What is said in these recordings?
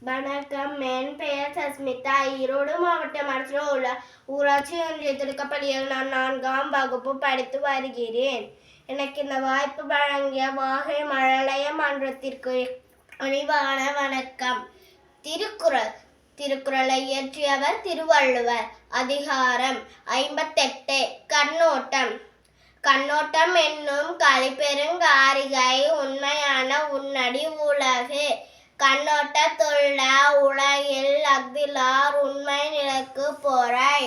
வணக்கம். என் பெயர் சஸ்மிதா. ஈரோடு மாவட்டம் அரசில் உள்ள ஊராட்சி ஒன்றிய திருக்கப்பள்ளியில் நான் நான்காம் வகுப்பு படித்து வருகிறேன். எனக்கு இந்த வாய்ப்பு வழங்கிய வாகை மழலைய மன்றத்திற்கு அணிவான வணக்கம். திருக்குறள் திருக்குறளை இயற்றியவர் திருவள்ளுவர். அதிகாரம் ஐம்பத்தெட்டு. கண்ணோட்டம். கண்ணோட்டம் என்னும் கலிப்பெருங்காரிகை உண்மையான உன்னடி உலகு. கண்ணோட்டத்துள்ள உலகில் அஃதிலார் உண்மை நிலைக்கு போரை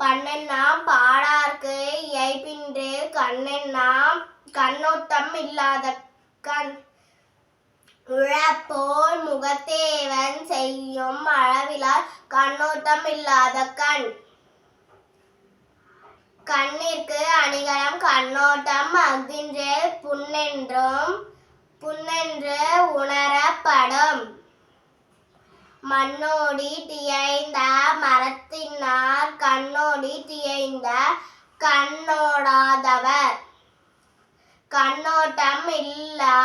பண்ணெண்ணாம் பாடார்க்கு எய்பின்று கண்ணெண்ணாம் கண்ணோட்டம் இல்லாத கண். உழப்போல் முகத்தேவன் செய்யும் அளவிலார் கண்ணோட்டம் இல்லாத கண். கண்ணிற்கு அணிகலம் கண்ணோட்டம் அஃதின்றே புண்ணென்றும் புண்ணென்று உணரப்படும் மண்ணோடி தியைந்த மரத்தினார் கண்ணோடி தியைந்த கண்ணோடாதவர். கண்ணோட்டம் இல்லா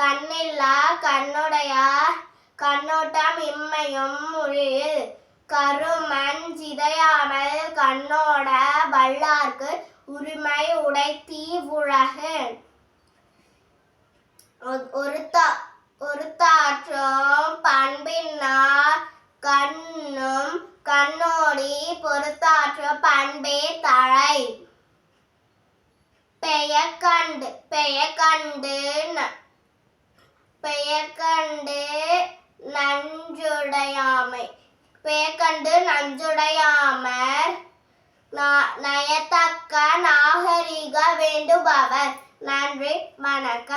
கண்ணில்லா கண்ணுடையார் கண்ணோட்டம் இம்மையும் மொழியில் கருமன் சிதையாமல் கண்ணோட வல்லார்க்கு உரிமை உடைத்தீ உலகு. ஒருத்த கண்ணும் கண்ணோடி பொறுத்தாற்ற பண்பே தழை. பெயக்கண்டு பெயக்கண்டு பெயக்கண்டு நஞ்சுடையாமை. பெயக்கண்டு நஞ்சுடையாமர் நயத்தக்க நாகரிக வேண்டுபவர். நன்றி வணக்கம்.